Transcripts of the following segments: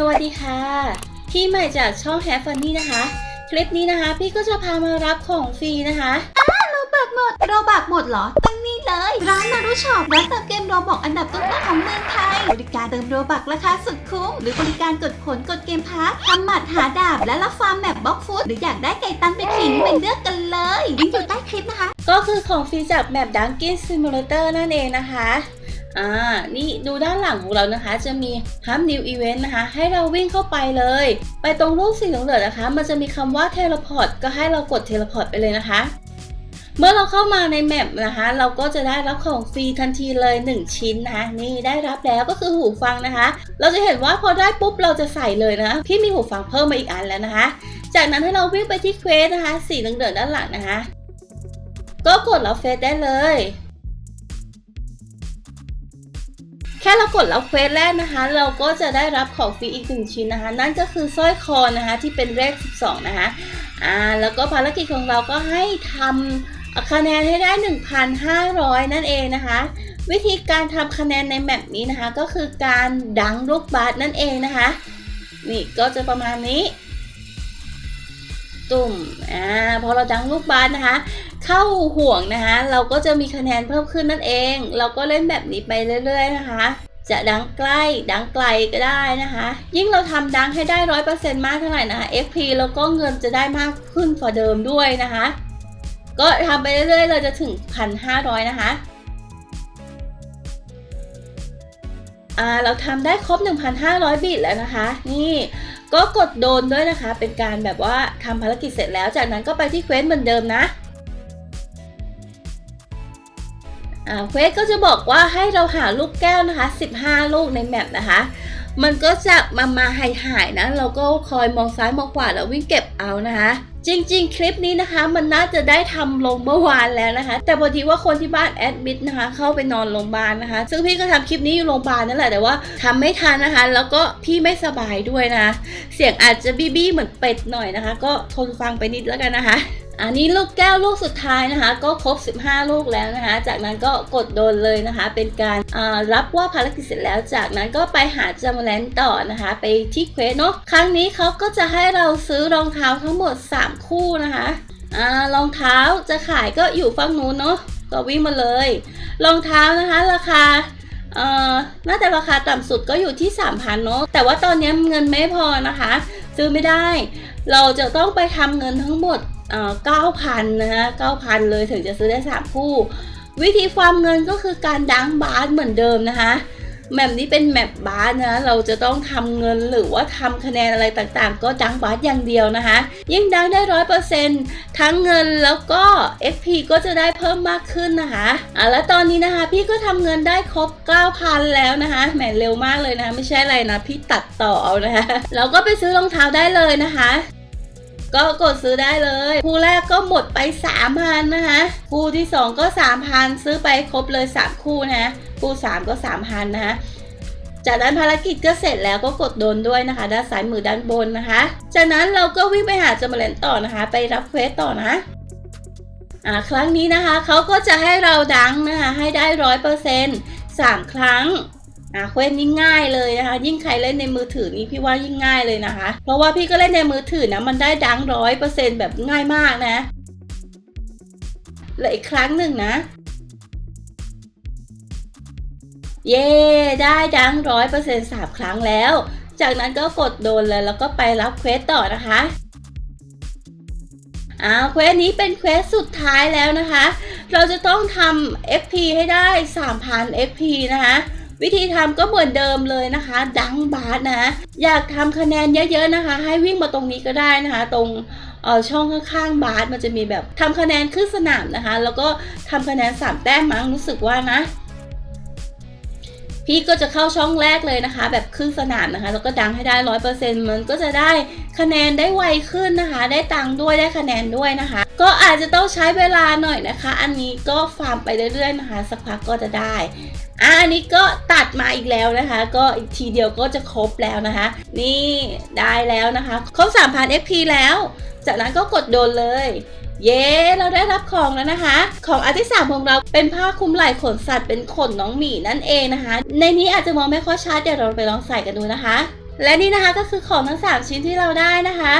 สวัสดีค่ะ พี่ใหม่จากช่อง Have Funny นะคะ คลิปนี้นะคะ พี่ก็จะพามารับของฟรีนะคะบักหมดโรบักหมดเหรอตั้งนี่เลย ร้านนารุช็อปร้านเติมเกมโรบอกอันดับต้นๆของเมืองไทย บริการเติมโรบักราคาสุดคุ้ม หรือบริการกดผลกดเกมพาร์ททำหมัดหาดาบ และรับฟาร์มแมปบล็อกฟุตหรืออยากได้ไก่ตันไปขิงไปเลือกกันเลยลิงก์อยู่ใต้คลิปนะคะ ก็คือของฟรีจากแมป Dunkin Simulator นั่นเองนะคะ อ่า นี่ดูด้านหลังของเรานะคะ จะมี Hub New Event นะคะ ให้เราวิ่งเข้าไปเลย ไปตรงรูปสีเหลืองๆนะคะ มันจะมีคำว่า Teleport ก็ให้เรากด Teleport ไปเลยนะคะ เมื่อเราเข้ามาในแมปนะคะ เราก็จะได้รับของฟรีทันทีเลย 1 ชิ้นนะคะ นี่ได้รับแล้วก็คือหูฟังนะคะ เราจะเห็นว่าพอได้ปุ๊บเราจะใส่เลยนะ พี่มีหูฟังเพิ่มมาอีกอันแล้วนะคะ จากนั้นให้เราวิ่งไปที่เควสนะคะ สีเหลืองๆด้านหลังนะคะ ก็กดรับเฟซได้เลย แค่เรากดรับเควสแรกนะคะ เราก็จะได้รับของฟรีอีกหนึ่งชิ้นนะคะ นั่นก็คือสร้อยคอนะคะที่เป็นเลข 12 นะคะ อ่า แล้วก็ภารกิจของเราก็ให้ทำคะแนนให้ได้ 1,500 นั่นเองนะคะ วิธีการทำคะแนนในแมปนี้นะคะ ก็คือการดังลูกบาสนั่นเองนะคะ นี่ก็จะประมาณนี้ ตุ่มอ่าพอเราดังลูกบาสนะคะ เข้าห่วงนะคะ เราก็จะมีคะแนนเพิ่มขึ้นนั่นเอง เราก็เล่นแบบนี้ไปเรื่อย ๆ นะคะ จะดังใกล้ดังไกลก็ได้นะคะ ยิ่งเราทำดังให้ได้ร้อยเปอร์เซ็นต์มากเท่าไหร่นะคะ FP แล้วก็เงินจะได้มากขึ้นกว่าเดิมด้วยนะคะ ก็ทำไปเรื่อยๆ เราจะถึงพันห้าร้อยนะคะอ่าเราทำได้ครบ 1,500 บิตแล้วนะคะ นี่ ก็กดโดนด้วยนะคะ เป็นการแบบว่าทำภารกิจเสร็จแล้ว จากนั้นก็ไปที่เควสเหมือนเดิมนะอ่าเควสก็จะบอกว่าให้เราหาลูกแก้วนะคะ 15 ลูกในแมปนะคะ มันก็จะมามาหายหายๆนะ เราก็คอยมองซ้ายมองขวาแล้ววิ่งเก็บเอานะคะ จริง ๆ คลิปนี้นะคะ มันน่าจะได้ทำลงเมื่อวานแล้วนะคะ แต่พอดีว่าคนที่บ้านแอดมิดนะคะ เข้าไปนอนโรงพยาบาลนะคะ ซึ่งพี่ก็ทำคลิปนี้อยู่โรงพยาบาลนั่นแหละแต่ว่าทำไม่ทันนะคะ แล้วก็พี่ไม่สบายด้วยนะ เสียงอาจจะบี้บี้เหมือนเป็ดหน่อยนะคะ ก็ทนฟังไปนิดแล้วกันนะคะ อันนี้ลูกแก้วลูกสุดท้ายนะคะ ก็ครบ 15 ลูกแล้วนะคะ จากนั้นก็กดโดนเลยนะคะ เป็นการารับว่าภารกิจเสร็จแล้ว จากนั้นก็ไปหาจามแลนต่อนะคะ ไปที่เควสเนาะครั้งนี้เขาก็จะให้เราซื้อรองเท้าทั้งหมด 3 คู่นะคะรองเท้าจะขายก็อยู่ฝั่งนู้นเนาะก็วิ่งมาเลย รองเท้านะคะราคาเอ่อน่าจะราคาต่ำสุดก็อยู่ที่ 3,000เนาะแต่ว่าตอนนี้เงินไม่พอนะคะ ซื้อไม่ได้ เราจะต้องไปทำเงินทั้งหมด เอ่อ9,000นะคะ9,000เลยถึงจะซื้อได้3คู่ วิธีฟาร์มเงินก็คือการดังบาสเหมือนเดิมนะคะแมปนี้เป็นแมปบาสนะ เราจะต้องทำเงินหรือว่าทำคะแนนอะไรต่างๆ ก็ดังบาสอย่างเดียวนะคะ ยิ่งดังได้ร้อยเปอร์เซ็นต์ทั้งเงินแล้วก็ FP ก็จะได้เพิ่มมากขึ้นนะคะอะแล้วตอนนี้นะคะ พี่ก็ทำเงินได้ครบ 9,000 แล้วนะคะแหมเร็วมากเลยนะะไม่ใช่อะไรนะ พี่ตัดต่อเอานะคะเราก็ไปซื้อรองเท้าได้เลยนะคะ ก็กดซื้อได้เลย คู่แรกก็หมดไป 3,000 นะคะ คู่ที่ 2 ก็ 3,000 ซื้อไปครบเลย 3 คู่นะ คู่ 3 ก็ 3,000 นะคะจากนั้นภารกิจก็เสร็จแล้วก็กดโดนด้วยนะคะ ด้านซ้ายมือด้านบนนะคะ จากนั้นเราก็วิ่งไปหาจามเลนต่อนะคะ ไปรับเควสต่อนะอ่าครั้งนี้นะคะเขาก็จะให้เราดังนะคะให้ได้ร้อยเปอร์เซ็นต์สามครั้ง อ่าเควสนี้ง่ายเลยนะคะ ยิ่งใครเล่นในมือถือนี่พี่ว่ายิ่งง่ายเลยนะคะ เพราะว่าพี่ก็เล่นในมือถือนะมันได้ดังร้อยเปอร์เซ็นแบบง่ายมากนะเลืออีกครั้งหนึ่งนะ เย่ได้ดังร้อยเปอร์เซ็นสามครั้งแล้ว จากนั้นก็กดโดนเลยแล้วก็ไปรับเควสต่อนะคะอ่าเควสนี้เป็นเควสสุดท้ายแล้วนะคะ เราจะต้องทำ FP ให้ได้ 3,000 FP นะคะ วิธีทำก็เหมือนเดิมเลยนะคะ ดังบาสนะ อยากทำคะแนนเยอะๆนะคะ ให้วิ่งมาตรงนี้ก็ได้นะคะ ตรงช่องข้างๆบาสมันจะมีแบบทำคะแนนขึ้นสนามนะคะ แล้วก็ทำคะแนนสามแต้มมั้งรู้สึกว่านะพี่ก็จะเข้าช่องแรกเลยนะคะ แบบครึ่งสนามนะคะ แล้วก็ดังให้ได้ร้อยเปอร์เซ็นต์มันก็จะได้คะแนนได้ไวขึ้นนะคะ ได้ตังค์ด้วยได้คะแนนด้วยนะคะ ก็อาจจะต้องใช้เวลาหน่อยนะคะ อันนี้ก็ฟาร์มไปเรื่อยๆนะคะ สักพักก็จะได้ อะอันนี้ก็ตัดมาอีกแล้วนะคะ ก็อีกทีเดียวก็จะครบแล้วนะคะ นี่ได้แล้วนะคะ ครบ 3,000 FP แล้ว จากนั้นก็กดโดนเลย เย้ เราได้รับของแล้วนะคะ ของอันที่สามของเราเป็นผ้าคลุมไหล่ขนสัตว์เป็นขนน้องหมีนั่นเองนะคะ ในนี้อาจจะมองไม่ค่อยชัดเดี๋ยวเราไปลองใส่กันดูนะคะ และนี่นะคะก็คือของทั้ง 3 ชิ้นที่เราได้นะคะ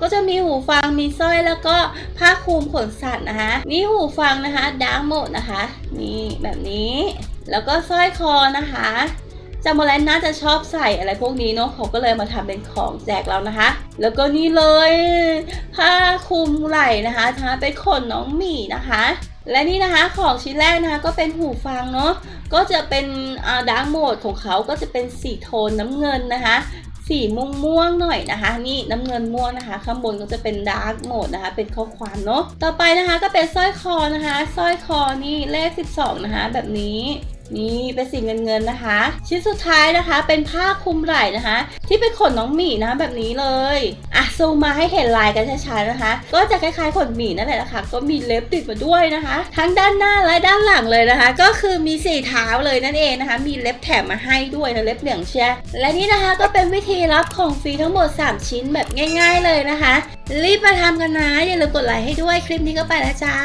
ก็จะมีหูฟัง มีสร้อย แล้วก็ผ้าคลุมขนสัตว์นะคะ นี่หูฟังนะคะดาร์กโหมดนะคะ นี่แบบนี้ แล้วก็สร้อยคอนะคะจามแลนน่าจะชอบใส่อะไรพวกนี้เนาะเขาก็เลยมาทำเป็นของแจกเรานะคะ แล้วก็นี่เลยผ้าคลุมไหล่นะคะทาเป็นขนน้องหมีนะคะ และนี่นะคะของชิ้นแรกนะคะก็เป็นหูฟังเนาะก็จะเป็นดาร์กโหมดของเขาก็จะเป็นสีโทนน้ำเงินนะคะสีม่วงม่วงๆหน่อยนะคะ นี่น้ำเงินม่วงนะคะ ข้างบนก็จะเป็นดาร์กโหมดนะคะ เป็นข้อความเนาะต่อไปนะคะก็เป็นสร้อยคอนะคะสร้อยคอนี่เลข 12 นะคะ แบบนี้ นี่เป็นสีเงินเงินนะคะ ชิ้นสุดท้ายนะคะ เป็นผ้าคลุมไหล่นะคะ ที่เป็นขนน้องหมีนะแบบนี้เลยอะซูมมาให้เห็นลายกันชัดๆนะคะ ก็จะคล้ายๆขนหมีนั่นแหละนะคะ ก็มีเล็บติดมาด้วยนะคะ ทั้งด้านหน้าและด้านหลังเลยนะคะ ก็คือมีสี่เท้าเลยนั่นเองนะคะ มีเล็บแถมมาให้ด้วยนะเล็บเหลืองเชียและนี่นะคะก็เป็นวิธีรับของฟรีทั้งหมด 3 ชิ้นแบบง่าย ๆเลยนะคะ รีบมาทำกันนะอย่าลืมกดไลค์ให้ด้วยคลิปนี้ก็ไปแล้วจ้า